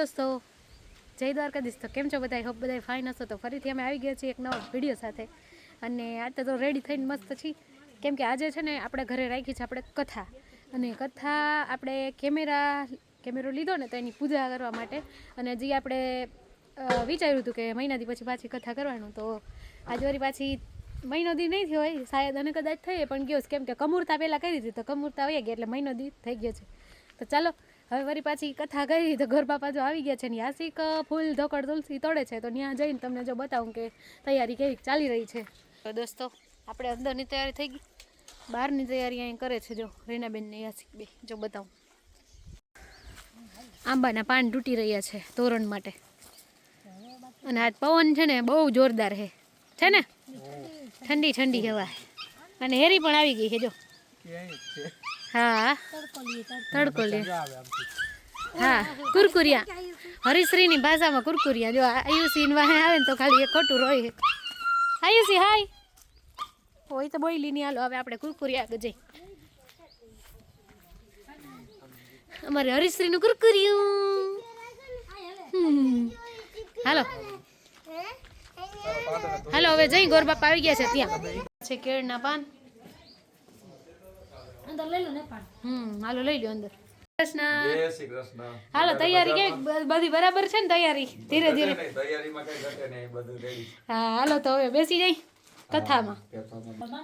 દોસ્તો જય દ્વારકાધીશ. તો કેમ છો બધા હોપ બધા ફાઇન હશો? તો ફરીથી અમે આવી ગયા છીએ એક નવો વીડિયો સાથે. અને આજે તો રેડી થઈને મસ્ત છીએ. કેમ કે આજે છે ને આપણે ઘરે રાખી છે આપણે કથા. અને કથા આપણે કેમેરા, કેમેરો લીધો ને તો એની પૂજા કરવા માટે. અને જે આપણે વિચાર્યું હતું કે મહિનાથી પછી પાછી કથા કરવાનું. તો આજે વળી પાછી મહિનો દી નહીં થયો હોય. શાયદ અને કદાચ થઈએ, પણ ગયો. કેમ કે કમૂરતા પહેલાં કરી દીધી તો કમૂરતા વહી ગયા એટલે મહિનો દી થઈ ગયો છે. તો ચાલો હવે વળી પાછી કથા કરી તો ગરબા પાછો જો આવી ગયા છે ને યાસિક ફૂલ ધોકડ તુલસી તોડે છે તો ત્યાં જઈને તમને જો બતાવું કે તૈયારી કેવી ચાલી રહી છે. તો દોસ્તો આપણે અંદરની તૈયારી થઈ ગઈ. બહારની તૈયારી અહીં કરે છે જો રીનાબેન ને આશિક બે જો બતાવું. આંબાના પાન તૂટી રહ્યા છે તોરણ માટે. અને આજ પવન છે ને બહુ જોરદાર છે છે ને? ઠંડી ઠંડી હવા અને હેરી પણ આવી ગઈ છે જો. હા. તડકો લે હા, કુરકુરિયા. હરિશ્રીની ભાષામાં કુરકુરિયા. જો આયુષી વાહે આવે ને તો ખાલી એક ખોટું રોય આયુષી, હાય. હોય તો બોલી નહીં હાલો, હવે આપણે કુરકુરિયા જઈ અમારે હરિશ્રીનું કુરકુરિયું. હાલો. હાલો, હવે જઈ ગોર બાપા આવી ગયા છે ત્યાં. છે કેળના પાન. અંદર લઈ લો ને પાણી હમ હાલો લઈ લો અંદર. કૃષ્ણ. જય શ્રી કૃષ્ણ. હાલો તૈયારી કેવી બધી બરાબર છે ને તૈયારી? ધીરે ધીરે. નહીં, તૈયારીમાં કઈ ઘટે નહીં બધું રેડી હા હાલો તો હવે બેસી જઈ કથામાં.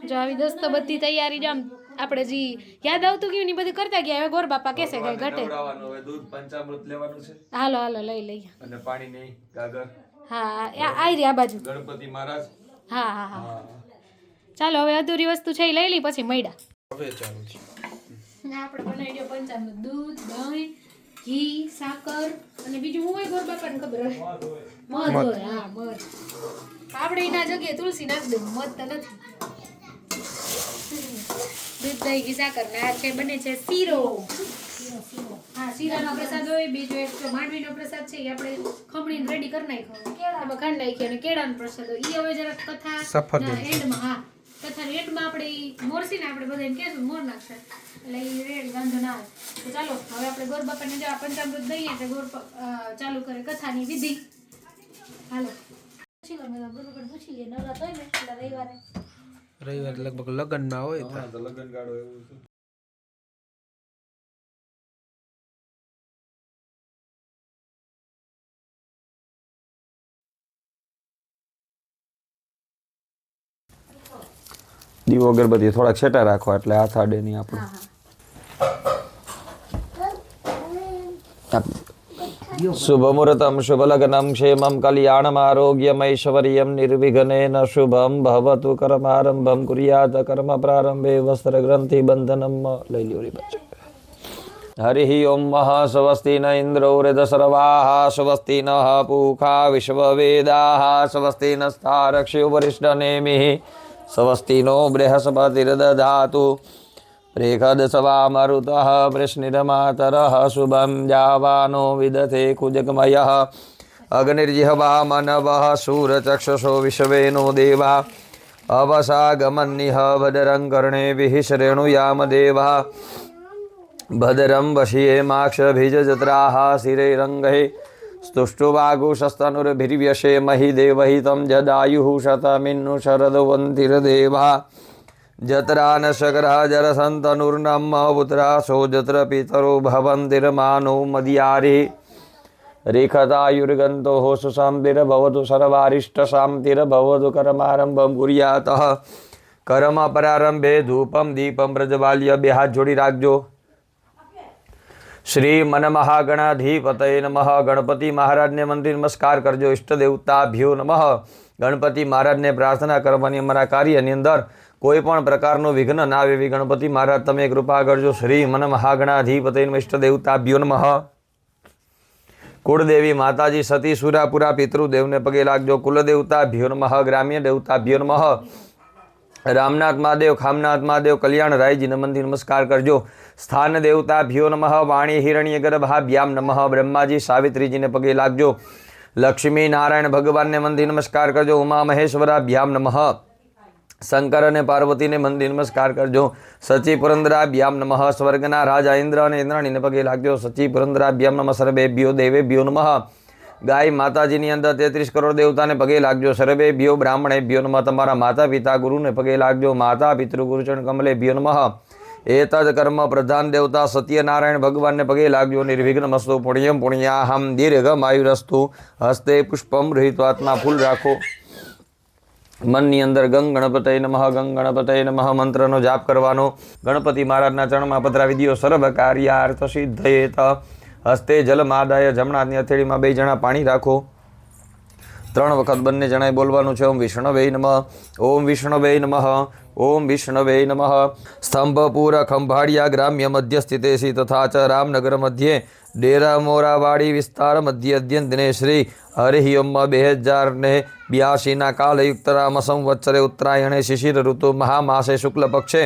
જો આવી દોસ્તો બધી તૈયારી જો આપણે જે યાદ આવતું ગયું ને બધું કરતા ગયા. હવે ગોર બાપા કેસે કઈ ઘટે. દૂધ પંચામૃત લેવાનું છે. હાલો હાલો લઈ લઈએ અને પાણી નહીં ગાગર. હા આઈ રહી આ બાજુ. ગણપતિ મહારાજ. હા હા હા. હા. ચાલો હવે અધૂરી વસ્તુ છે એ લઈ લઈ પછી મળ્યા. હવે ચાલુ છે. ને આપણે બનાવી દો પંચામૃત દૂધ દહીં ઘી સાકર અને બીજું હું હોય ગોર બાપાને ખબર હોય. મધ હોય હા મધ. આપણે એના જગ્યાએ તુલસી નાખ દઉં મધ તો નથી. દૂધ દહીં ઘી સાકર ને આ છે બને છે શીરો. હા શીરાનો પ્રસાદ હોય બીજો એક તો માંડવીનો પ્રસાદ છે એ આપણે ખમણીને રેડી કરી નાખ્યો. કેળામાં ખાંડ નાખી અને કેળાનો પ્રસાદ હોય. એ હવે જરાક કથા ના, એન્ડમાં હા. કથાના એન્ડમાં આપણે ઈ મોરસી ને આપણે બધા એમ કહેશું મોર નાખશે એટલે એ રેડ વાંધો ના આવે. તો ચાલો હવે આપણે ગોર બાપાને જો આ પંચામૃત દઈએ એટલે ગોર ચાલુ કરે કથાની વિધિ. હાલો. પૂછી લો મેં ગુરુ પૂછી લે નવરાત હોય ને એટલે રવિવારે. રવિવારે લગભગ લગ્નમાં હોય તો. તો લગ્ન ગાળો એવું છે. દીવો અગરબત્તી થોડાક છેટા રાખો એટલે હાથ આડે નહીં આપણું. શુભ મુહૂર્તમ શુભ લગ્નમ ક્ષેમમ કલ્યાણમ આરોગ્યમૈશ્વર્યમ નિર્વિઘ્નેન શુભમ ભવતુ કર્મારંભમ કુર્યાત કર્મ પ્રારંભે વસ્ત્ર ગ્રંથિ બંધનમ લઈ લ્યો બચ્ચો. હરિ ઓમ મહ સ્વસ્તિ ન ઇન્દ્રો હૃદસર્વાः સ્વસ્તિ ન પૂખા વિશ્વવેદાः સ્વસ્તિ નસ્તારક્ષ્યો વરિષ્ઠનેમિः વરિષ્ઠ નો स्वस्तिनो बृहस्पतिर्दधातु रेखदसवा मरुतः वृष्णिरमातरः शुभं जावानो विदधे कुजगमयः अग्निर्जिह्वामनवः शूरचक्षुषो विश्वेनो देवा अवसागमन्निह भदरं कर्णेभिः शृणुयामदेवः भदरं वशिये माक्षभिजत्राः शिरैरङ्गैः स्तुष्टुवागुशस्तनुर्भिर्व्यशे महि देवहितं जदायुः शतमिन्नु शरदवन्तिर्देवा जत्रा न शकरः जरसन्तनुर्नम पुत्रासो जत्र पितरो भवन्तिर्मानो मद्यारिः रेखतायुर्गन्तोः सुशान्तिर्भवतु सर्वारिष्टशान्तिर्भवतु कर्मारम्भं कुर्यातः કર્મ પ્રારંભે ધૂપમ દીપમ પ્રજ્વાલ્ય બે હાથ જોડી રાખજો શ્રી મન મહાગણાધિપતય નમઃ ગણપતિ મહારાજને મંદિર નમસ્કાર કરજો ઇષ્ટ દેવતાભ્યો નમઃ ગણપતિ મહારાજને પ્રાર્થના કરવાની અમારા કાર્યની અંદર કોઈ પણ પ્રકારનું વિઘ્ન ના આવે ગણપતિ મહારાજ તમે કૃપા કરજો। શ્રી મન મહાગણાધિપતય નમઃ। દેવતાભ્યો કુળદેવી માતાજી, સતી સુરાપુરા પિતૃદેવને પગે લાગજો। કુલદેવતા ભ્યો નમઃ। ગ્રામ્ય દેવતા ભ્યો નમઃ। રામનાથ મહાદેવ, ખામનાથ મહાદેવ, કલ્યાણ રાયજીને મંદિર નમસ્કાર કરજો. સ્થાન દેવતા ભ્યો નમઃ, વાણી હિરણ્ય ગર્ભાભ્યામ નમઃ, બ્રહ્માજી સાવિત્રીજીને પગે લાગજો. લક્ષ્મી નારાયણ ભગવાનને મંદિર નમસ્કાર કરજો. ઉમા મહેશ્વરા ભ્યામ નમઃ. શંકર અને પાર્વતીને મંદિર નમસ્કાર કરજો. સચી પુરંદરાભ્યામ નમઃ. સ્વર્ગના રાજા ઇન્દ્ર અને ઇન્દ્રાણીને પગે લાગજો. સચી પુરંદરાભ્યામ નમઃ. સર્વેભ્યો દેવેભ્યો નમઃ. ગાય માતાજીની અંદર તેત્રીસ કરોડ દેવતાને પગે લાગજો. સર્વે સર્વેભ્યો બ્રાહ્મણેભ્યો નમઃ. તમારા માતા પિતા ગુરુને પગે લાગજો. માતા પિતૃ ગુરુચરણ કમલેભ્યો નમઃ. એતદ કર્મ પ્રધાન દેવતા સત્યનારાયણ ભગવાનને પગે લાગજો. નિર્વિઘ્નમસ્તુ પુણ્યમ પુણ્યાહમ દીર્ઘમાયુરસ્તુ હસ્તે પુષ્પમ રહિતવાત્મા ફૂલ રાખો. મનની અંદર ગંગ ગણપતય નમઃ, ગંગ ગણપતય નમઃ મંત્રનો જાપ કરવાનો. ગણપતિ મહારાજના ચરણમાં પધરાવી દો સર્વ કાર્યાર્થ સિદ્ધયેત. હસ્તે જલમાદાય જમણાની હથેળીમાં બે જણા પાણી રાખો. ત્રણ વખત બંને જણાએ બોલવાનું છે, ઓમ વિષ્ણવે નમઃ, ઓમ વિષ્ણવે નમઃ, ઓમ વિષ્ણવે નમઃ. સ્તંભપુર ખંભાળિયા ગ્રામ્ય મધ્ય સ્થિતેસી તથા ચ રામનગર મધ્યે ડેરા મોરાવાડી વિસ્તાર મધ્ય અદ્યંતને શ્રી હરિ બે હજાર ને બ્યાસીના કાલયુક્ત રામ સંવત્સરે ઉત્તરાયણે શિશિર ઋતુ મહામાસે શુક્લ પક્ષે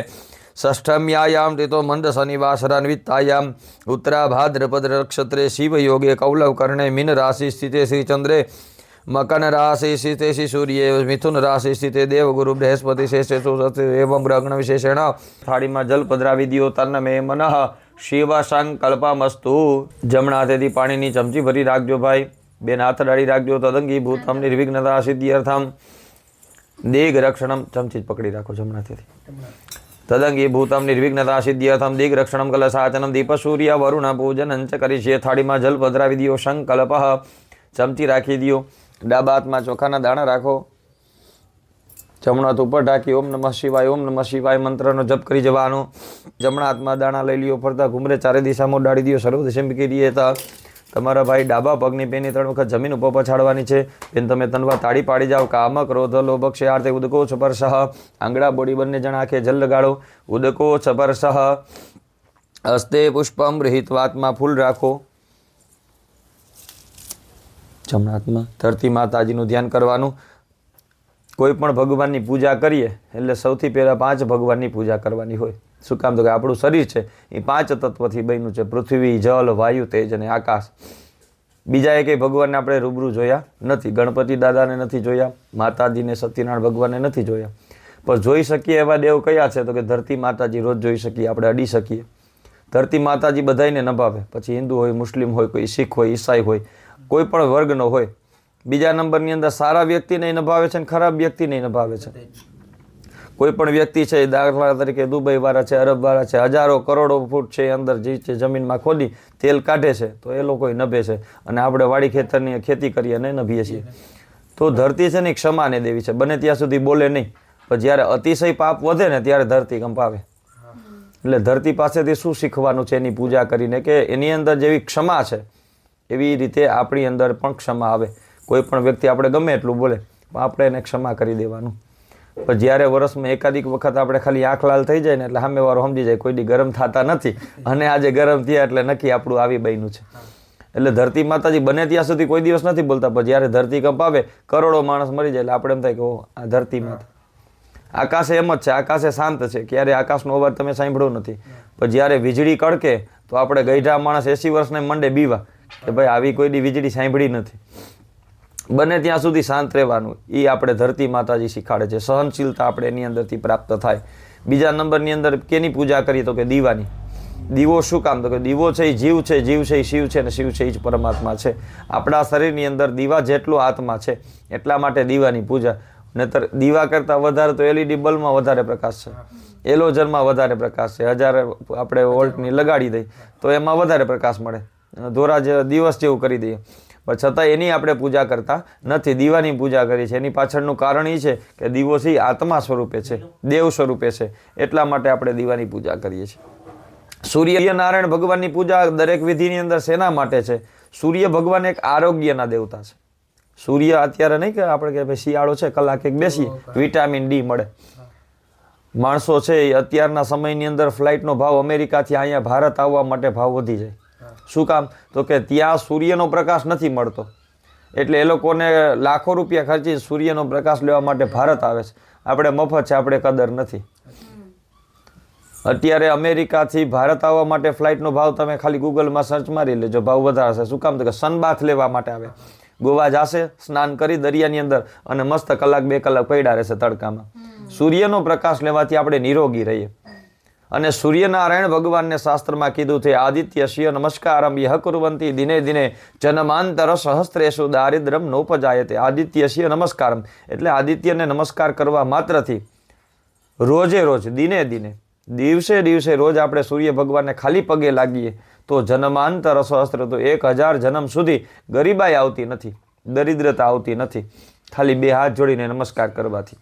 ષષ્ઠમ્યાયામ તિતો મંદ શનિવાસરાન્વિતાયામ ઉત્તરા ભાદ્રપદ નક્ષત્રે શિવયોગે કૌલવ કર્ણે મીન રાશિ સ્થિતે શ્રી ચંદ્રે મકન રાશિ સ્થિતે શ્રી સૂર્ય મિથુન રાશિ સ્થિતે દેવગુરુ બૃહસ્પતિ શેષેષુ એવં ગ્રહણ વિશેષેણ થાળીમાં જલ પધરાવી દ્યો તન્ન મે મનઃ શિવ સંકલ્પમસ્તુ જમણા હાથેથી પાણીની ચમચી ભરી રાખજો ભાઈ બેન હાથ ડાળી રાખજો તદંગી ભૂતમ નિર્વિઘ્નતા સિદ્ધિઅર્થમ દેગ રક્ષણમ ચમચી જ પકડી રાખો જમણા હાથેથી તદંગી ભૂતમ નિર્વિઘ્નતા સિદ્ધ્યથમ દિગ રક્ષણમ કલશાચનમ દીપ સૂર્ય વરુણ પૂજનં ચ કરી છે થાળીમાં જલ પધરાવી દ્યો સંકલ્પ ચમચી રાખી દ્યો ડાબા હાથમાં ચોખાના દાણા રાખો જમણા હાથ ઉપર ઢાંકી ઓમ નમઃ શિવાય ઓમ નમઃ શિવાય મંત્રનો જપ કરી જવાનો। જમણા હાથમાં દાણા લઈ લ્યો, ફરતા ઘુમરે ચારે દિશામાં ઉડાડી દો સર્વ દિશા મૂકી દઈએ તા। તમારા ભાઈ ડાબા પગની પેની ત્રણ વખત જમીન ઉપર પછાડવાની છે. બેન, તમે તનવા તાળી પાડી જાઓ. કામ ક્રોધ લોભક ક્ષય આર્થે ઉદકો છપરસહ આંગળા બોડી બંને જણા આંખે જલ લગાડો ઉદકો છપરસહ હસ્તે પુષ્પમ રહિતવાતમાં ફૂલ રાખો. જમણા ધરતી માતાજીનું ધ્યાન કરવાનું. કોઈ પણ ભગવાનની પૂજા કરીએ એટલે સૌથી પહેલાં પાંચ ભગવાનની પૂજા કરવાની હોય. શું કામ તો કે આપણું શરીર છે, એ પાંચ તત્વથી બન્યું છે, પૃથ્વી જલ વાયુ, તેજ અને આકાશ. બીજા કંઈ ભગવાનને આપણે રૂબરૂ જોયા નથી, ગણપતિ દાદાને નથી જોયા, માતાજીને સત્યનારાયણ ભગવાનને નથી જોયા. પણ જોઈ શકીએ એવા દેવ કયા છે તો કે ધરતી માતાજી રોજ જોઈ શકીએ, આપણે અડી શકીએ. ધરતી માતાજી બધાયને નભાવે. પછી હિન્દુ હોય, મુસ્લિમ હોય, કોઈ શીખ હોય, ઈસાઈ હોય, કોઈ પણ વર્ગનો હોય, બીજા નંબરની અંદર સારા વ્યક્તિને નભાવે છે અને ખરાબ વ્યક્તિને નભાવે છે. કોઈ પણ વ્યક્તિ છે દાખલા તરીકે દુબઈવાળા છે, અરબવાળા છે, હજારો કરોડો ફૂટ છે અંદર જે છે જમીનમાં ખોદી તેલ કાઢે છે, તો એ લોકો નભે છે અને આપણે વાડી ખેતરની ખેતી કરીએ અને નભીએ છીએ. તો ધરતી છે ને ક્ષમાને દેવી છે, બને ત્યાં સુધી બોલે નહીં, પણ જ્યારે અતિશય પાપ વધે ને ત્યારે ધરતી કંપાવે. એટલે ધરતી પાસેથી શું શીખવાનું છે એની પૂજા કરીને કે એની અંદર જેવી ક્ષમા છે, એવી રીતે આપણી અંદર પણ ક્ષમા આવે. કોઈ પણ વ્યક્તિ આપણે ગમે એટલું બોલે, પણ આપણે એને ક્ષમા કરી દેવાનું. પણ જ્યારે વર્ષમાં એકાદિક વખત આપણે ખાલી આંખ લાલ થઈ જાય ને એટલે સામેવાળો સમજી જાય કોઈ દી ગરમ થતા નથી. અને આજે ગરમ થયા એટલે નક્કી આપણું આવી બન્યું છે. એટલે ધરતી માતાજી બને ત્યાં સુધી કોઈ દિવસ નથી બોલતા, પણ જ્યારે ધરતી કંપાવે કરોડો માણસ મરી જાય એટલે આપણે એમ થાય કે, ઓહ, આ ધરતી માતા. આકાશે એમ જ છે, આકાશે શાંત છે, ક્યારે આકાશનો અવાજ તમે સાંભળ્યો નથી. પણ જ્યારે વીજળી કડકે, તો આપણે ગઈઢા માણસ એસી વર્ષને મંડે બીવા કે ભાઈ આવી કોઈ દી વીજળી સાંભળી નથી. બને ત્યાં સુધી શાંત રહેવાનું. એ આપણે ધરતી માતાજી શીખાડે છે. સહનશીલતા આપણે એની અંદરથી પ્રાપ્ત થાય. બીજા નંબરની અંદર કેની પૂજા કરીએ તો કે દીવાની. દીવો શું કામ? તો કે દીવો છે એ જીવ છે જીવ છે એ શિવ છે અને શિવ છે એ જ પરમાત્મા છે. આપણા શરીરની અંદર દીવા જેટલો આત્મા છે, એટલા માટે દીવાની પૂજા. નહીતર દીવા કરતાં વધારે તો એલઈડી બલ્બમાં વધારે પ્રકાશ છે. એલોજનમાં વધારે પ્રકાશ છે. હજાર આપણે વોલ્ટની લગાડી દઈએ તો એમાં વધારે પ્રકાશ મળે. ધોરા જે દિવસ જેવું કરી દઈએ. પણ છતાં એની આપણે પૂજા કરતા નથી. દીવાની પૂજા કરી છે. એની પાછળનું કારણ એ છે કે દીવો છે આત્મા સ્વરૂપે છે. દેવ સ્વરૂપે છે. એટલા માટે આપણે દીવાની પૂજા કરીએ છીએ. સૂર્યનારાયણ ભગવાનની પૂજા દરેક વિધિની અંદર શેના માટે છે? સૂર્ય ભગવાન એક આરોગ્યના દેવતા છે. સૂર્ય અત્યારે નહીં કે આપણે કે ભાઈ શિયાળો છે, કલાક એક બેસીએ, વિટામિન ડી મળે. માણસો છે એ અત્યારના સમયની અંદર ફ્લાઇટનો ભાવ અમેરિકાથી અહીંયા ભારત આવવા માટે ભાવ વધી જાય. શું કામ? તો કે ત્યાં સૂર્યનો પ્રકાશ નથી મળતો. એટલે એ લોકોને લાખો રૂપિયા ખર્ચી સૂર્યનો પ્રકાશ લેવા માટે ભારત આવે છે. આપણે મફત છે આપણે કદર નથી. અત્યારે અમેરિકાથી ભારત આવવા માટે ફ્લાઇટનો ભાવ તમે ખાલી ગૂગલમાં સર્ચ મારી લેજો ભાવ વધારે શું કામ? તો કે સનબાથ લેવા માટે આવે. ગોવા જાશે સ્નાન કરી દરિયાની અંદર અને મસ્ત કલાક બે કલાક પડ્યા રહેશે તડકામાં. સૂર્યનો પ્રકાશ લેવાથી આપણે નિરોગી રહીએ. અને સૂર્યનારાયણ ભગવાનને શાસ્ત્રમાં કીધું છે, આદિત્ય શિય નમસ્કારમ યહ કુરવંતી, દિને દિને જન્માંતર સહસ્ત્રેશુ દારિદ્રમ નોપજાયતે. આદિત્ય શિય નમસ્કારમ. એટલે આદિત્યને નમસ્કાર કરવા માત્રથી રોજે રોજ, દિને દિને, દિવસે દિવસે રોજ આપણે સૂર્ય ભગવાનને ખાલી પગે લાગીએ, તો જન્માંતર સહસ્ત્ર તો એક હજાર જન્મ સુધી ગરીબાઈ આવતી નથી, દરિદ્રતા આવતી નથી, ખાલી બે હાથ જોડીને નમસ્કાર કરવાથી.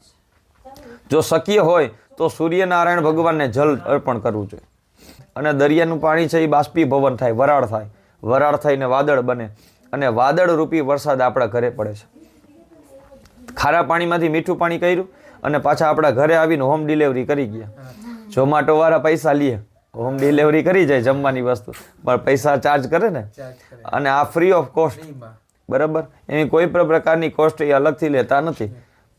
જો શક્ય હોય તો સૂર્યનારાયણ ભગવાનને જલ અર્પણ કરવું જોઈએ. અને દરિયાનું પાણી છે એ બાષ્પીભવન થાય વરાળ થાય. વરાળ થઈને વાદળ બને અને વાદળ રૂપી વરસાદ આપણા ઘરે પડે છે. ખારા પાણીમાંથી મીઠું પાણી કર્યું અને પાછા આપણા ઘરે આવીને હોમ ડિલિવરી કરી ગયા. ઝોમાટોવાળા પૈસા લે. હોમ ડિલિવરી કરી જાય જમવાની વસ્તુ. પણ પૈસા ચાર્જ કરે ને? અને આ ફ્રી ઓફ કોસ્ટ બરાબર? એની કોઈ પણ પ્રકારની કોસ્ટ એ અલગથી લેતા નથી.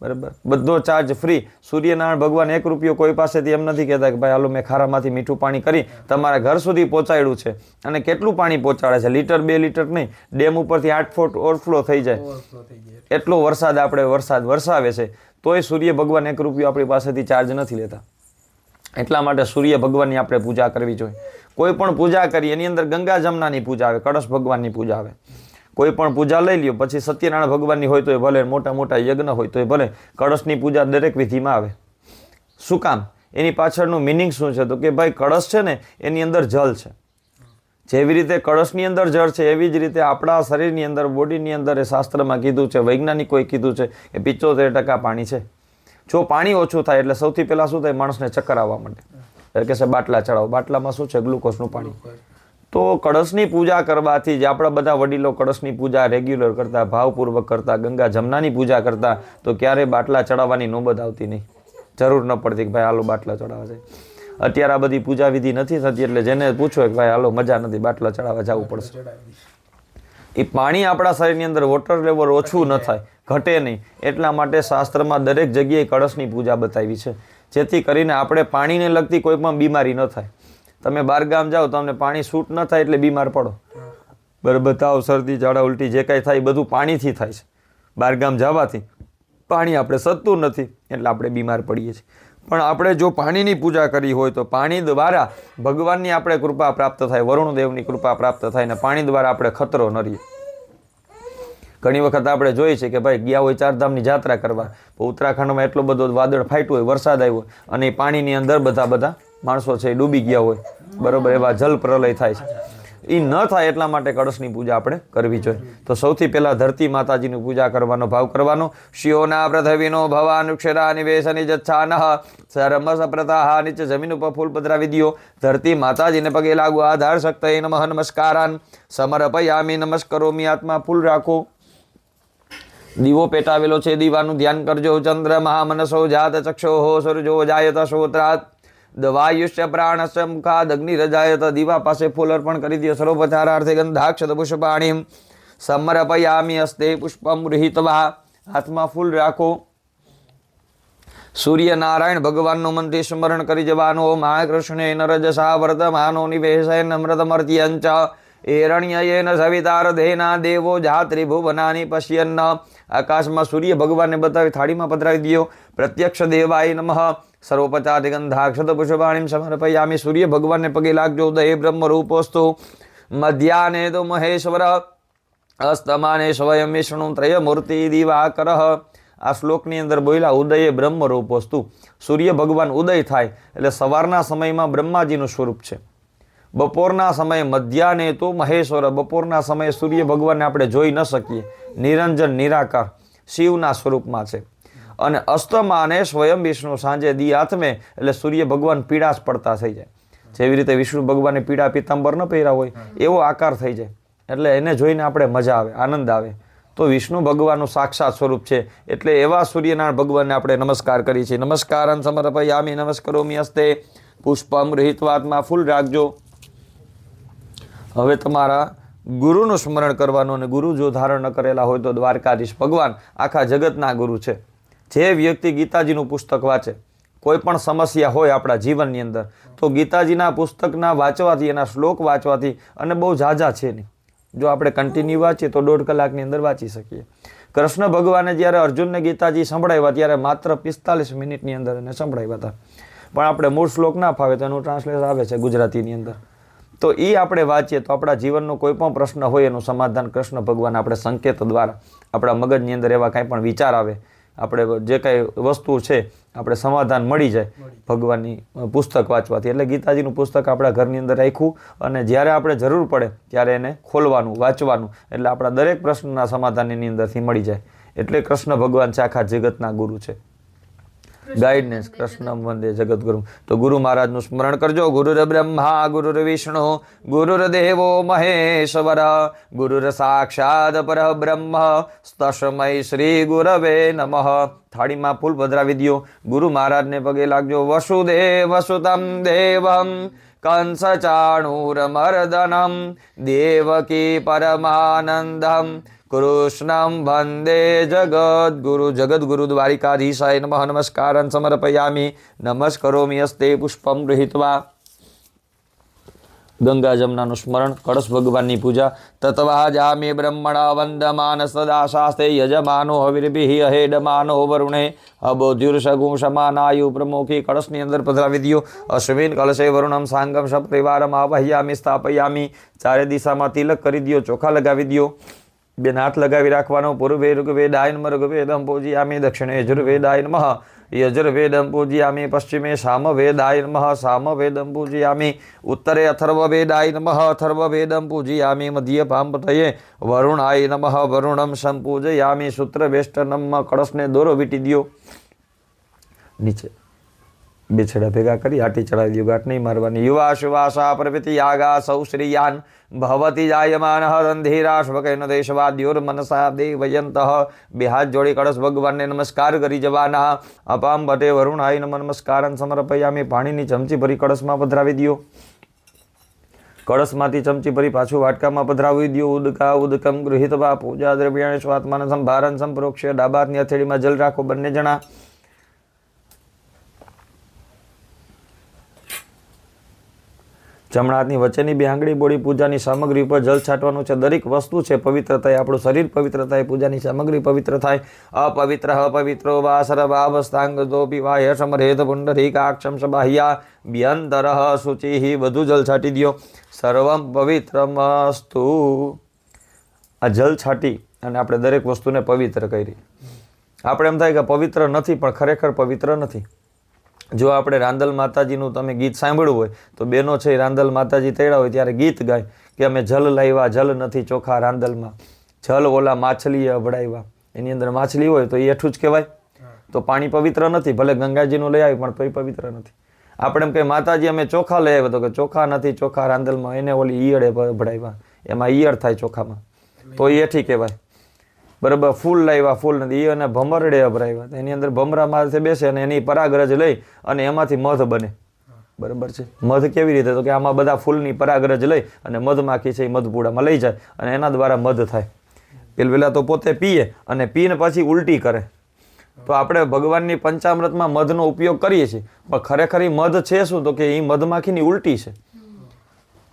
બરાબર? બધો ચાર્જ ફ્રી સૂર્યનારાયણ ભગવાન એક રૂપિયો કોઈ પાસેથી એમ નથી કહેતા કે ભાઈ હાલો મેં ખારામાંથી મીઠું પાણી કરી તમારા ઘર સુધી પહોંચાડ્યું છે. અને કેટલું પાણી પહોંચાડે છે? લીટર બે લીટર નહીં. ડેમ ઉપરથી આઠ ફૂટ ઓવરફ્લો થઈ જાય. એટલો વરસાદ આપણે વરસાદ વરસાવે છે. તોય સૂર્ય ભગવાન એક રૂપિયો આપણી પાસેથી ચાર્જ નથી લેતા. એટલા માટે સૂર્ય ભગવાનની આપણે પૂજા કરવી જોઈએ. કોઈ પણ પૂજા કરી એની અંદર ગંગા જમનાની પૂજા આવે કળશ ભગવાનની પૂજા આવે. કોઈ પણ પૂજા લઈ લ્યો, પછી સત્યનારાયણ ભગવાનની હોય તો એ ભલે, મોટા મોટા યજ્ઞ હોય તો એ ભલે, કળશની પૂજા દરેક વિધિમાં આવે. શું કામ? એની પાછળનું મિનિંગ શું છે? તો કે ભાઈ, કળશ છે ને, એની અંદર જલ છે. જેવી રીતે કળશની અંદર જળ છે, એવી જ રીતે આપણા શરીરની અંદર, બોડીની અંદર એ શાસ્ત્રમાં કીધું છે, વૈજ્ઞાનિકોએ કીધું છે કે પિત્તોતેર ટકા પાણી છે. જો પાણી ઓછું થાય, એટલે સૌથી પહેલાં શું થાય? માણસને ચક્કર આવવા માટે એટલે કે છે, બાટલા ચડાવો. બાટલામાં શું છે? ગ્લુકોઝનું પાણી. તો કળશની પૂજા કરવાથી જે આપણા બધા વડીલો કળશની પૂજા રેગ્યુલર કરતા, ભાવપૂર્વક કરતા, ગંગા જમનાની પૂજા કરતા, તો ક્યારે બાટલા ચડાવવાની નોબત આવતી નહીં. જરૂર ન પડતી કે ભાઈ હાલો બાટલા ચડાવવા જાય. અત્યારે આ બધી પૂજા વિધિ નથી થતી એટલે જેને પૂછો કે ભાઈ હાલો મજા નથી, બાટલા ચડાવવા જવું પડશે. એ પાણી આપણા શરીરની અંદર વોટર લેવલ ઓછું ન થાય, ઘટે નહીં. એટલા માટે શાસ્ત્રમાં દરેક જગ્યાએ કળશની પૂજા બતાવી છે. જેથી કરીને આપણે પાણીને લગતી કોઈ પણ બીમારી ન થાય. તમે બહારગામ જાઓ, તમને પાણી સૂટ ન થાય એટલે બીમાર પડો. બરાબર તાવ શરદી, ઝાડા, ઉલટી, જે કાંઈ થાય બધું પાણીથી થાય છે. બહારગામ જવાથી પાણી આપણે સતતું નથી એટલે આપણે બીમાર પડીએ છીએ. પણ આપણે જો પાણીની પૂજા કરી હોય તો પાણી દ્વારા ભગવાનની આપણે કૃપા પ્રાપ્ત થાય, વરુણદેવની કૃપા પ્રાપ્ત થાય ને પાણી દ્વારા આપણે ખતરો ન રહીએ ઘણી વખત આપણે જોઈએ છે કે ભાઈ ગયા હોય ચારધામની જાત્રા કરવા, તો ઉત્તરાખંડમાં એટલો બધો વાદળ ફાટ્યું હોય, વરસાદ આવ્યો અને પાણીની અંદર બધા બધા માણસો છે એ ડૂબી ગયા હોય. બરોબર, એવા જલ પ્રલય થાય છે. એ ન થાય એટલા માટે કળશની પૂજા આપણે કરવી જોઈએ. તો સૌથી પહેલા ધરતી માતાજીની પૂજા કરવાનો ભાવ કરવાનો. શિયોના પ્રથવીનો ભવાન અક્ષરા નિવેશની જચ્છાન સરમ સપ્રતાહ નીચે જમીન ઉપર ફૂલ પધરાવી દ્યો. ધરતી માતાજીને પગે લાગુ આધાર શક્ત નમઃ નમસ્કારાન. સમર્પયામી નમસ્કરોમી આત્મા ફૂલ રાખો. દીવો પેટાવેલો છે, દીવાનું ધ્યાન કરજો. ચંદ્ર મહામનસો જાત ચક્ષો સૂરજો જાયત શ્રોત્રાત દવાયુષ્ય પ્રાણસ્ય મુખાદ અગ્નિ રજાયત દીવા પાસે ફૂલ અર્પણ કરી દો સર્વોપચારાર્થે ગંધાક્ષત પુષ્પાણી. સમર્પયામી હસ્તે પુષ્પમ ગૃહીતવા હાથમાં ફૂલ રાખો. સૂર્યનારાયણ ભગવાનનું મંત્રી સ્મરણ કરી જવાનો. મહાકૃષ્ણે નરજસા વર્તમાનો નિવેશેન અમૃતમર્ત્યંચ. એરણ્યયેન સવિતારધેના દેવો જાત્રિભુવનાની પશ્યન્ન. આકાશમાં સૂર્ય ભગવાનને બતાવી થાળીમાં પધરાવી દો પ્રત્યક્ષ દેવાય નમઃ. સર્વોપચાર પુષ્પાણી સમર્પયામી સૂર્ય ભગવાનને પગે લાગજો દહે બ્રહ્મ રૂપોસ્તુ. મધ્યાને તો મહેશ્વર. અસ્તમાને સ્વયં વિષ્ણુ ત્રયમૂર્તિ દિવાકર. આ શ્લોકની અંદર બોલ્યા, ઉદયે બ્રહ્મ રૂપોસ્તુ. સૂર્ય ભગવાન ઉદય થાય એટલે સવારના સમયમાં બ્રહ્માજીનું સ્વરૂપ છે. બપોરના સમયે મધ્યાને તો મહેશ્વર, બપોરના સમયે સૂર્ય ભગવાનને આપણે જોઈ ન શકીએ. નિરંજન, નિરાકાર શિવના સ્વરૂપમાં છે. અને અસ્તમાને સ્વયં વિષ્ણુ સાંજે દી આત્મે એટલે સૂર્ય ભગવાન પીડાશ પડતા થઈ જાય. જેવી રીતે વિષ્ણુ ભગવાને પીડા પિત્તાંબર ન પહેર્યા હોય, એવો આકાર થઈ જાય. એટલે એને જોઈને આપણે મજા આવે, આનંદ આવે. તો વિષ્ણુ ભગવાનનું સાક્ષાત સ્વરૂપ છે. એટલે એવા સૂર્યનારાયણ ભગવાનને આપણે નમસ્કાર કરીએ છીએ. નમસ્કારન સમર્પયામી, નમસ્કરોમી હસ્તે. પુષ્પમ રહિતવાત્મા ફૂલ રાખજો. હવે તમારા ગુરુનું સ્મરણ કરવાનું અને ગુરુ જો ધારણ ન કરેલા હોય તો દ્વારકાધીશ ભગવાન આખા જગતના ગુરુ છે. જે વ્યક્તિ ગીતાજીનું પુસ્તક વાંચે, કોઈ પણ સમસ્યા હોય આપણા જીવનની અંદર, તો ગીતાજીના પુસ્તકના વાંચવાથી, એના શ્લોક વાંચવાથી અને બહુ ઝાઝા છે નહીં જો આપણે કન્ટિન્યુ વાંચીએ તો દોઢ કલાકની અંદર વાંચી શકીએ. કૃષ્ણ ભગવાને જ્યારે અર્જુનને ગીતાજી સંભળાવ્યા ત્યારે માત્ર પિસ્તાલીસ મિનિટની અંદર એને સંભળાવ્યા હતા. પણ આપણે મૂળ શ્લોક ના ફાવે તો એનું ટ્રાન્સલેશન આવે છે ગુજરાતીની અંદર. તો એ આપણે વાંચીએ તો આપણા જીવનનો કોઈ પણ પ્રશ્ન હોય એનું સમાધાન કૃષ્ણ ભગવાન આપણે સંકેત દ્વારા આપણા મગજની અંદર એવા કાંઈ પણ વિચાર આવે આપણે જે કાંઈ વસ્તુ છે આપણે સમાધાન મળી જાય ભગવાનની પુસ્તક વાંચવાથી. એટલે ગીતાજીનું પુસ્તક આપણા ઘરની અંદર રાખ્યું અને જ્યારે આપણે જરૂર પડે ત્યારે એને ખોલવાનું વાંચવાનું. એટલે આપણા દરેક પ્રશ્નના સમાધાન એની અંદરથી મળી જાય. એટલે કૃષ્ણ ભગવાન છે આખા જગતના ગુરુ છે. ગાઈડનેસ કૃષ્ણ વંદે જગદગુરુ તો ગુરુ મહારાજનું સ્મરણ કરજો. ગુરુર બ્રહ્મા ગુરુર વિષ્ણુ ગુરુર દેવો મહેશ્વર ગુરુર સાક્ષાત પરબ્રહ્મ તસ્મૈ શ્રી ગુરવે નમઃ. થાળીમાં ફૂલ પધરાવી દ્યો. ગુરુ મહારાજને પગે લાગજો. વસુદેવ સુતમ દેવમ કંસ ચાણૂરમર્દનમ દેવકી પરમાનંદમ. કૃષ્ણમ વંદે જગદગુરુ જગદગુરુ દ્વારિકાધીશાય નમઃ નમસ્કારં સમર્પયામી નમસ્કરોમિ હસ્તે પુષ્પમ ગૃહીત્વા ગંગા જમનાનું સ્મરણ કળશ ભગવાનની પૂજા તત્વા જામે બ્રહ્મણા વંદમાન સદા શાસ્તે યજમાનો હવિર્ભિઃ અહેડમાનો વરુણે અબોધ્યુર્ષગું સમાનાયુ પ્રમુખી કળશની અંદર પધરાવી દ્યો અશ્વિન કળશે વરુણમ સાંગમ સપરિવારમ આવહ્યામી સ્થાપયામી ચારે દિશામાં તિલક કરી દ્યો ચોખા લગાવી દ્યો બેન હાથ લગાવી રાખવાનો પૂર્વે ઋગ્વેદાય નમ ઋગ્વેદમ પૂજયામિ દક્ષિણે યજુર્વેદાય નમઃ યજુર્વેદમ પૂજયામિ પશ્ચિમે સામવેદાય નમઃ સામવેદમ પૂજયામિ ઉત્તરે અથર્વવેદાય નમઃ અથર્વવેદમ પૂજયામિ મધ્ય પાંપતયે વરુણાય નમઃ વરુણમ સંપૂજયામી સૂત્રવેષ્ટનમ. કળશને દોરો વીટી દ્યો. નીચે. બે છેડા ભેગા કરી, આટી ચડાવી દો ગાંઠ નહીં મારવાની. યુવા શુવાસા પ્રવૃતિ યાગા સૌ શ્રીયાન. ભવતી જાયમાન રંધીરાશ્વકેન દેશવાદ્યોર મનસા દેવયંત. બે હાથ જોડી કળશ ભગવાનને નમસ્કાર કરી જવાના. અપામ ભટે વરુણાય નમ નમસ્કારન સમર્પયામી. પાણીની ચમચી ભરી કળશમાં પધરાવી દ્યો. કળશમાંથી ચમચી ભરી પાછું વાટકામાં પધરાવી દો ઉદકા ઉદકમ ગૃહિતવા પૂજા દ્રવ્યાણે સ્વાત્માન સંભારણ સંપ્રોક્ષ ડાબા અથેળીમાં જલ રાખો બંને જણા. જમણા હાથની વચ્ચેની બે આંગળી બોડી પૂજાની સામગ્રી ઉપર જલ છાંટવાનું છે. દરેક વસ્તુ છે પવિત્ર થાય. આપણું શરીર પવિત્ર થાય. પૂજાની સામગ્રી પવિત્ર થાય. અપવિત્ર, અપવિત્રો વા સર્વાવસ્થાંગતોપી વા યશમરેત પુંડરીકાક્ષમ સબાહ્યા, બ્યંતર, શુચિ બધું જલ છાંટી દ્યો. સર્વમ પવિત્રમસ્તુ આ જલ છાંટી અને આપણે દરેક વસ્તુને પવિત્ર કરી. આપણે એમ થાય કે પવિત્ર નથી, પણ ખરેખર પવિત્ર નથી. જો આપણે રાંદલ માતાજીનું તમે ગીત સાંભળ્યું હોય, તો બેનો છે રાંદલ માતાજી તેડા હોય ત્યારે ગીત ગાય કે અમે જલ લાવ્યા, જલ નથી ચોખા રાંદલમાં. જલ ઓલા માછલીએ અભડાવ્યા. એની અંદર માછલી હોય તો એ એઠું જ કહેવાય. તો પાણી પવિત્ર નથી, ભલે ગંગાજીનું લઈ આવી પણ તોય પવિત્ર નથી. આપણે એમ કે માતાજી, અમે ચોખા લઈ આવ્યા તો કે ચોખા નથી, ચોખા રાંદલમાં. એને ઓલી ઈયળે ભડાવ્યા એમાં ઈયળ થાય ચોખામાં. તો એ એઠી કહેવાય. બરાબર, ફૂલ લાવ્યા, ફૂલ નથી. એ અને ભમરડે અભરાવ્યા. એની અંદર ભમરા માથે બેસે અને એની પરાગરજ લઈ અને એમાંથી મધ બને. બરાબર છે? મધ કેવી રીતે? તો કે આમાં બધા ફૂલની પરાગરજ લઈ અને મધમાખી છે એ મધપૂડામાં લઈ જાય અને એના દ્વારા મધ થાય. પેલવેલા તો પોતે પીએ અને પીને પછી ઉલટી કરે. તો આપણે ભગવાનની પંચામૃતમાં મધનો ઉપયોગ કરીએ છીએ. પણ ખરેખર એ મધ છે શું? તો કે એ મધમાખીની ઉલટી છે.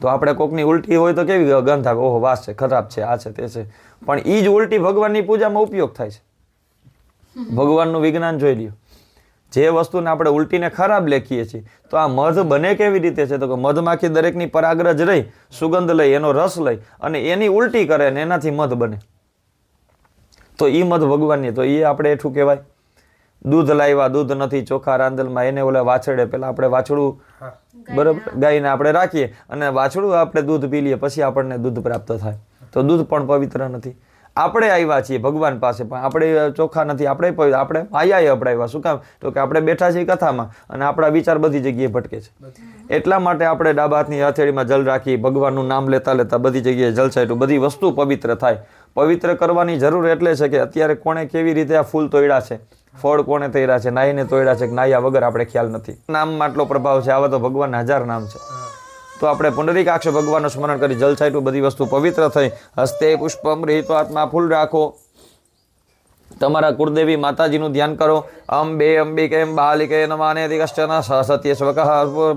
તો આપણે કોકની ઉલટી હોય તો કેવી ગંધ આવે? ઓહો, વાસ છે, ખરાબ છે, આ છે, તે છે. પણ એ જ ઉલટી ભગવાનની પૂજામાં ઉપયોગ થાય છે. ભગવાનનું વિજ્ઞાન જોઈ લ્યો. જે વસ્તુને આપણે ઉલટીને ખરાબ લેખીએ છીએ તો આ મધ બને કેવી રીતે છે? તો કે મધમાખી દરેકની પરાગ્રજ રહી સુગંધ લઈ એનો રસ લઈ અને એની ઉલટી કરે ને એનાથી મધ બને. તો એ મધ ભગવાનની તો એ આપણે એઠું કહેવાય. દૂધ લાવ્યા દૂધ નથી ચોખા રાંદલમાં એને ઓલા વાછડે પેલા આપણે વાછડું બરાબર? ગાયને આપણે રાખીએ અને વાછડું આપણે દૂધ પી લઈએ પછી આપણને દૂધ પ્રાપ્ત થાય. તો દૂધ પણ પવિત્ર નથી. આપણે આવ્યા છીએ ભગવાન પાસે, પણ આપણે ચોખ્ખા નથી. આપણે આપણે માયાએ અપડાવ્યા. શું કામ? તો કે આપણે બેઠા છીએ કથામાં અને આપણા વિચાર બધી જગ્યાએ ભટકે છે. એટલા માટે આપણે ડાબા હાથની હથેળીમાં જલ રાખી ભગવાનનું નામ લેતા લેતા બધી જગ્યાએ જલ છાંટ્યું બધી વસ્તુ પવિત્ર થાય. પવિત્ર કરવાની જરૂર એટલે છે કે અત્યારે કોણે કેવી રીતે આ ફૂલ તોડ્યા છે? ફળ કોણે તોડ્યા છે? નાહીને તોડ્યા છે કે નાયા વગર આપણે ખ્યાલ નથી. નામમાં આટલો પ્રભાવ છે. આવા તો ભગવાન હજાર નામ છે. તો આપણે પુંડરીકાક્ષ ભગવાનનું સ્મરણ કરી જલ છાંટ્યું બધી વસ્તુ પવિત્ર થઈ. હસ્તે પુષ્પમ રહિતો આત્મા ફૂલ રાખો. તમારા કુળદેવી માતાજીનું ધ્યાન કરો. અંબે અંબિકે બાલિકે નમાને કશ્ચન સત્ય સ્વક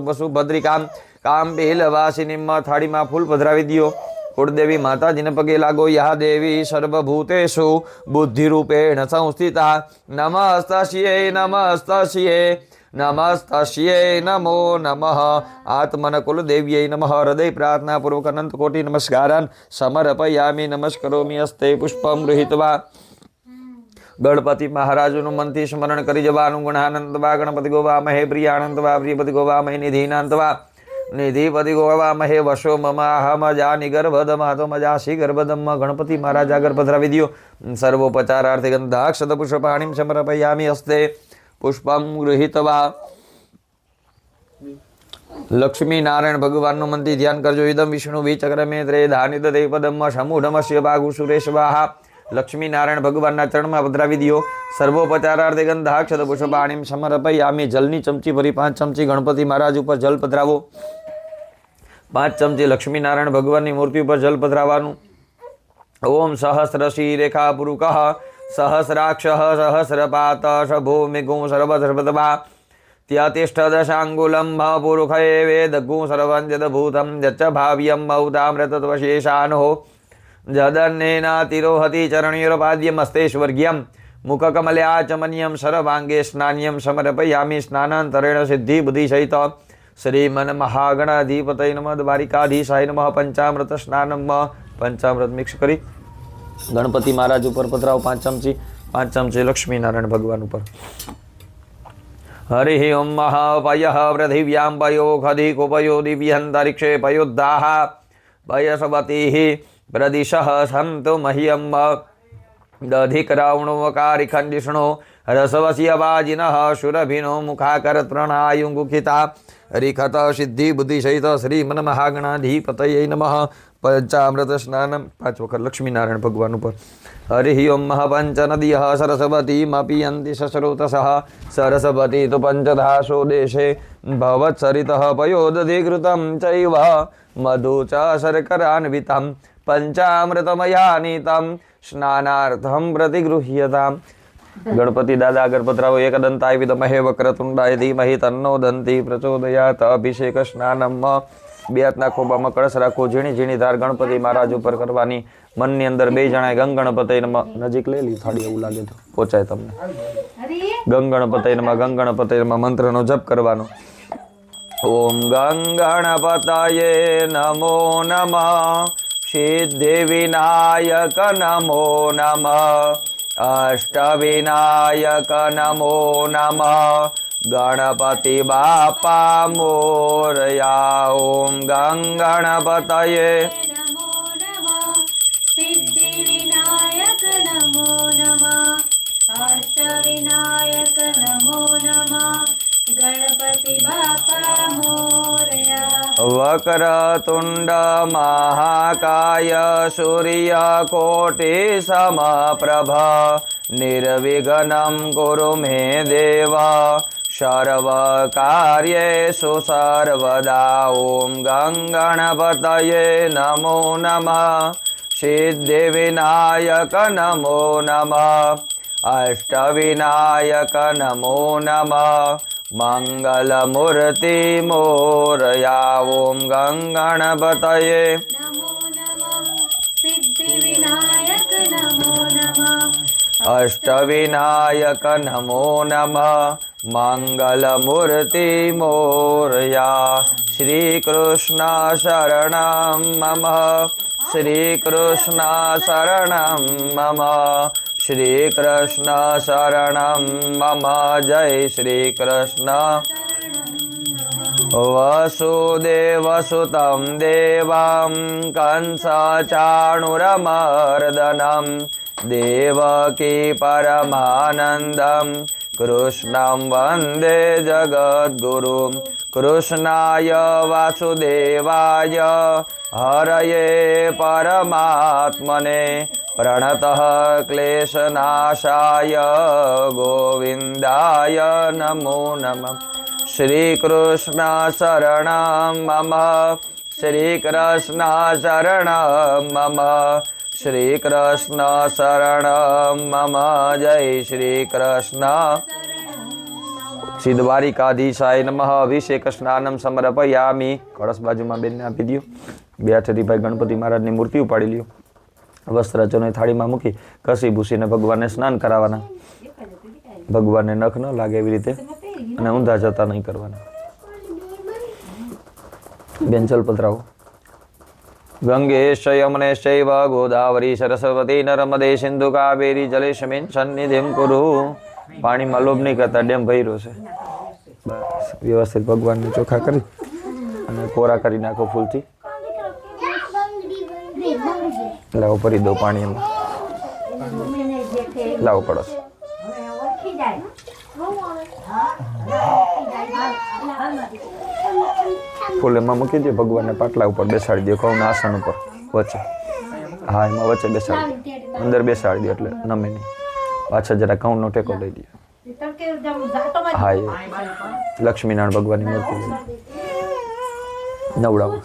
વસુ ભદ્રિકામ. કામ બેલ વાસિનીમાં થાળીમાં ફૂલ પધરાવી દ્યો. કુળદેવી માતાજીને પગે લાગો. યા દેવી સર્વભૂતેષુ. બુદ્ધિરૂપેણ સંસ્થિતા. નમસ્તસ્યે નમસ્તસ્યે નમસ્તસ્યે નમો નમઃ આત્મન કુલદેવ્यै નમઃ હૃદય પ્રાર્થના પૂર્વક અનંત કોટી નમસ્કારાન સમર્પયામી નમસ્કરોમી હસ્તે પુષ્પમ ગૃહીત્વા ગણપતિ મહારાજનું મનથી સ્મરણ કરી જવાનું ગુણાનંદવા ગણપતિ ગોવામહે પ્રિયાનંદવા પ્રિયપતિ ગોવામહે નિધિનાંતવા નિધિપતિ ગોવામહે વશો મમ અહમ નિગર્ભદમ તો મજા શ્રી ગર્ભધમ ગણપતિ મહારાજા ગર્ભધરાવી દ્યો સર્વોપચારાર્થે ગંધાક્ષત પુષ્પાણીમ સમર્પયામી હસ્તે પુષ્પમ ગૃહિતવા લક્ષ્મી નારાયણ ભગવાનનું મંદિર ધ્યાન કરજો. ઇદમ વિષ્ણુ વિચક્રમે ત્રે ધાનિત દેવપદમ સમૂઢમસ્ય ભાગુ સુરેશ વાહા લક્ષ્મી નારાયણ ભગવાનના ચરણમાં પધરાવી દ્યો. સર્વોપચારાર્થે ગંધાક્ષત પુષ્પાણીમ સમર્પયામી. જલની ચમચી ભરી પાંચ ચમચી ગણપતિ મહારાજ ઉપર જલ પધરાવો. પાંચ ચમચી લક્ષ્મી નારાયણ ભગવાનની મૂર્તિ ઉપર જલ પધરાવાનું. ઓમ સહસ્રશી રેખા પુરુક. સહસ્રાક્ષ સહસ્રપાત શભૂમિગું સર્વસર્વતભા ત્યતિષ્ઠદશાંગુલમ પુરુખે વેદગું સર્વં જદભૂતમ યચ્ચ ભાવ્યમ મૌતામૃતત્વશેષાનો જદન્નેનાતિરોહતિ ચરણયોરપાદ્યમસ્તેશ્વર્ગ્યમ મુખકમલ્યાચમન્યમ સર્વાંગે સ્નાન્યમ સમર્પયામિ સ્નાનાંતરેણ સિદ્ધિ બુદ્ધિ સહિત શ્રીમન મહાગણાધિપતય નમ દ્વારિકાધીશાય નમઃ પંચામૃત સ્નાનમ પંચામૃત મિક્સ કરી ગણપતિ મહારાજ ઉપર પધરાવો પાંચ ચમચી પાંચ ચમચી લક્ષ્મીનારાયણ ભગવાન ઉપર. હરિ ઓમ મહાપય પૃથિવ્યામ પયો ખધિ કુપયો દિવ્યંતરિક્ષે પયોદ્ધાહ. પયસવતી પ્રદિશ સંતુ મહ્યમ દધિકરાવણોકારિખંડિષ્ણો રસવસ્યવાજિનઃ શુરભિનો મુખાકર પ્રણાયુંગુખિતા હરિખત સિદ્ધિ બુદ્ધિ સહિત શ્રીમન મહાગણાધિપતય નમઃ. પંચામૃત સ્નાનમ પાંચ વખત લક્ષ્મીનારાયણ ભગવાન ઉપર હરિ ઓમ મહાપંચ નદી સરસ્વતી મપીયંતી સસ્રોત સરસ્વતી તો પંચધાશો દેશે ભવત્સરિત પયોદધિકૃતમ ચૈવ મધુ ચ શર્કરાન્વિતમ પંચામૃતમયાનીતમ સ્નાનાર્થમ પ્રતિગૃહ્યતામ ગણપતિ દાદા ગણપતરાઓ એકદંતાય વિદમહે વક્રતુંડાય ધીમહિ તન્નો દંતી પ્રચોદયાત અભિષેક સ્નાનમ બે હાથના ખોબામાં કળશ રાખવો ઝીણી ઝીણી ધાર ગણપતિ મહારાજ ઉપર કરવાની મનની અંદર બે જણાએ ગંગણપતય નજીક લઈ લી થાળી એવું લાગે તો પહોંચાય તમને. ગંગણપતય ગંગણપતય મંત્રનો જપ કરવાનો. ઓમ ગંગણપતયે નમો નમઃ. સિદ્ધિ વિનાયક નમો નમઃ. અષ્ટવિનાયક નમો નમઃ. ગણપતિ બાપા મોરયા ઓમ ગંગ ગણપતયે. સિદ્ધિ વિનાયક નમો નમઃ અષ્ટવિનાયક નમો નમઃ ગણપતિ બાપા મોરયા વક્રતુંડ મહાકાય સૂર્યકોટિ સમપ્રભ. નિર્વિઘ્નમ ગુરુ મે દેવ. સર્વકાર્યેષુ સર્વદા ॐ ગંગણપતયે નમો નમઃ સિદ્ધિવિનાયક નમો નમઃ અષ્ટવિનાયક નમો નમઃ મંગલમૂર્તિ મોરયા ॐ ગંગણપતયે સિદ્ધિવિનાયક નમો નમઃ અષ્ટવિનાયક નમો નમઃ મંગલમૂર્તિ મોરયા શ્રી કૃષ્ણ શરણમ મમ શ્રી કૃષ્ણ શરણમ મમ શ્રી કૃષ્ણ શરણમ મમ જય શ્રી કૃષ્ણ વસુદેવસુतं કૃષ્ણમ વંદે જગદગુરુ. કૃષ્ણાય વાસુદેવાય. હરયે પરમાત્મને. પ્રણત ક્લેશનાશાય. ગોવિંદાય નમો નમ. શ્રીકૃષ્ણ શરણ મમ. શ્રીકૃષ્ણ શરણ મમ. શ્રીકૃષ્ણ શરણ. મમ જય શ્રી કૃષ્ણ શ્રી દ્વારિકાધીશાય નમઃ. અભિષેક સ્નાનમ સમર્પયામી. કળશ બાજુમાં બેનને આપી દો બે ભાઈ ગણપતિ મહારાજની મૂર્તિ ઉપાડી લ્યો. વસ્ત્રચોને થાળીમાં મૂકી ઘસી ભૂસીને ભગવાનને સ્નાન કરાવવાના. ભગવાનને નખ ન લાગે એવી રીતે અને ઊંધા જતા નહીં કરવાના. બેન, ચલ પધરાવો ગંગેશ યમને શૈવ ગોદાવરી સરસ્વતી નર્મદે સિંધુ કાવેરી જલેશમીન સન્નિધિમ કુરુ પાણીમાં લોભ નહીં કરતા ડેમ ભર્યો છે બસ વ્યવસ્થિત ભગવાનને ચોખ્ખા કરી અને કોરા કરી નાખો ફૂલથી। લાવો ભરી દો પાણી એમાં। લાવો કળશ ફૂલ એમાં મૂકી દો ભગવાનને પાટલા ઉપર બેસાડી દે કૌના આસન ઉપર, વચ્ચે. હા, એમાં વચ્ચે બેસાડી અંદર બેસાડી દે એટલે નમે નહીં. પાછા જરા ઘઉંનો ટેકો લઈ દે હા, એ. લક્ષ્મીનારાયણ ભગવાનની મૂર્તિ. નવડાવો.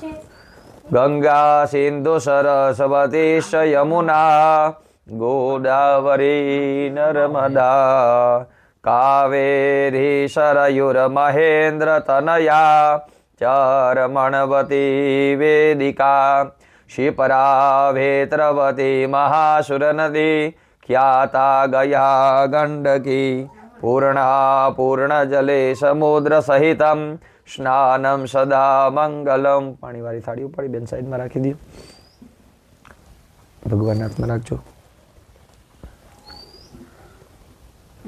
ગંગા સિંધુ સરસ્વતી યમુના, ગોદાવરી નર્મદા કાવેરી શરયુર મહેન્દ્ર તનયા ચરમણવતી વેદિકા શિપરા ભેત્રવતી મહાસુર નદી ખ્યાતા ગયા ગંડકી પૂર્ણા પૂર્ણજલે સમુદ્ર સહિતમ સ્નાનમ સદા મંગલમ પાણીવાળી થાળી ઉપાડી બેન સાઈડમાં રાખી દો ભગવાન હાથમાં રાખજો.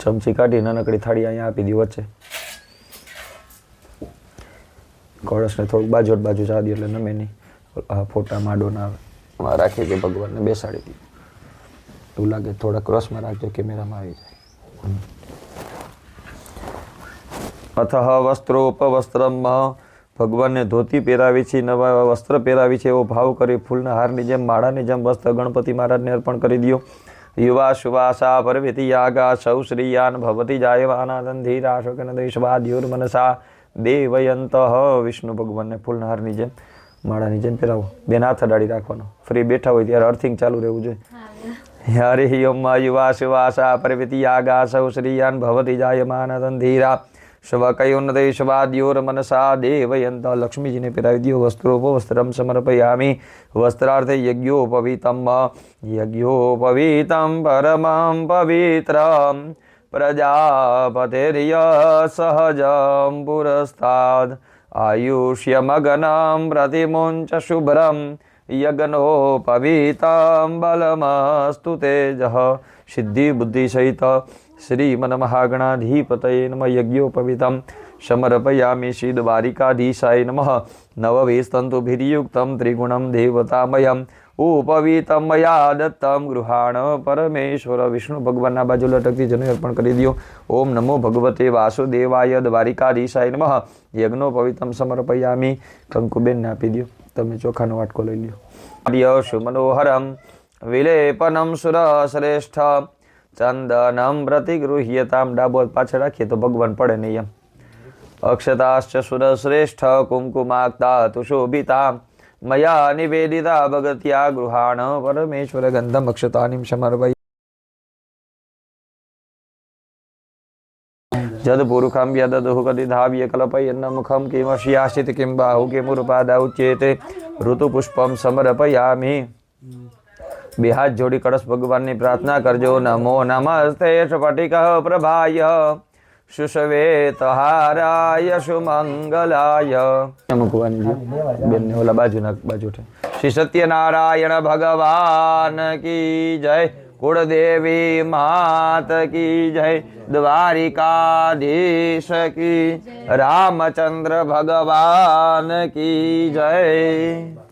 ચમચી કાઢી નાનકડી થાળી અહીંયા આપી દો વચ્ચે. કળશને થોડુંક બાજુ બાજુ ચા દી એટલે નમે નહીં ફોટા માડો ના આવે રાખી કે ભગવાનને બેસાડી દીધું એવું લાગે થોડાક ક્રોસમાં રાખજો, કેમેરામાં આવી જાય. અથઃ વસ્ત્રોપવસ્ત્રમ ભગવાનને ધોતી પહેરાવી છે, નવા વસ્ત્ર પહેરાવી છે, એવો ભાવ કરી ફૂલના હારની જેમ, માળાની જેમ વસ્ત્ર ગણપતિ મહારાજને અર્પણ કરી દો યુવા શુવાસા પરવિતિ યાગા સૌ શ્રીયાન ભવતી જાયમાનાનંધીરા શોકન દૈશવાદ્યોર મનસા દેવયંત વિષ્ણુ ભગવાનને ફૂલનહારની જેમ માળાની જેમ પહેરાવો બેન હાથ અડાડી રાખવાનો ફ્રી બેઠા હોય ત્યારે અર્થિંગ ચાલુ રહેવું જોઈએ હરિ ઓમ યુવા સુવાસા પરવિતિ યાગા સૌ શ્રીયાન ભવતી જાયમાનાનંધીરા શવકયોન્નતય શવાદ્યોર મનસા દેવયંત લક્ષ્મીજીને પહેરાવી દો વસ્ત્રોપવસ્ત્રમ સમર્પયામિ વસ્ત્રાર્થે યજ્ઞોપવીતમ યજ્ઞોપવીતમ પરમં પવિત્રમ પ્રજાપતિર્ય સહજમ પુરસ્તાદ આયુષ્યમગનમ પ્રતિમુંચ શુભ્રમ યજ્ઞોપવીતમ બલમસ્તુ તેજ સિદ્ધિ શ્રીમનમહાગણાધિપતય નમ યજ્ઞોપવિત સમર્પયામિ શ્રીદ્વારિકાધીશાય નમ નવવેસ્તંતુભિર્યુક્તમ ત્રિગુણમ દેવતામયમ ઉપવીતમ મયા દત્તમ ગૃહાણ પરમેશ્વર વિષ્ણુ ભગવાનના બાજુ લટકતી જને અર્પણ કરી દો ઓમ નમો ભગવતે વાસુદેવાય દ્વારિકાધીશાય નમ યજ્ઞોપવિતમ સમર્પયામિ કંકુબેન આપી દો તમે ચોખાનો વાટકો લઈ લ્યો સુમનોહરમ વિલેપનમ સુર શ્રેષ્ઠ ચંદનમ પ્રતિગૃહ્યતામ ડાબો હાથ પાછળ રાખીએ તો ભગવાન પડે નહીં એમ અક્ષતાશ્ચ સુરશ્રેષ્ઠ કુમકુમાક્તા તુ શોભિતા મયા નિવેદિતા ભગત્યા ગૃહાણ પરમેશ્વર ગંધમ અક્ષતાનિમ સમર્પય જદ પુરુષમ યદદુઃ કદિધાવ્ય કલ્પયન્ન મુખમ કિમશ્યાસિત કિમ બાહુ કિમુરપાદા ઉચ્યેતે ઋતુપુષ્પમ સમર્પયામિ બે હાથ જોડી કળશ ભગવાનની પ્રાર્થના કરજો. નમો નમસ્તે સ્ફટિક પ્રભાય. સુશ્વેતહારાય સુમંગલાય મૂકવાની બેનને ઓલા બાજુના બાજુ શ્રી સત્યનારાયણ ભગવાન કી જય. કુળદેવી માત કી જય. દ્વારિકાધીશ કી. રામચંદ્ર ભગવાન કી જય.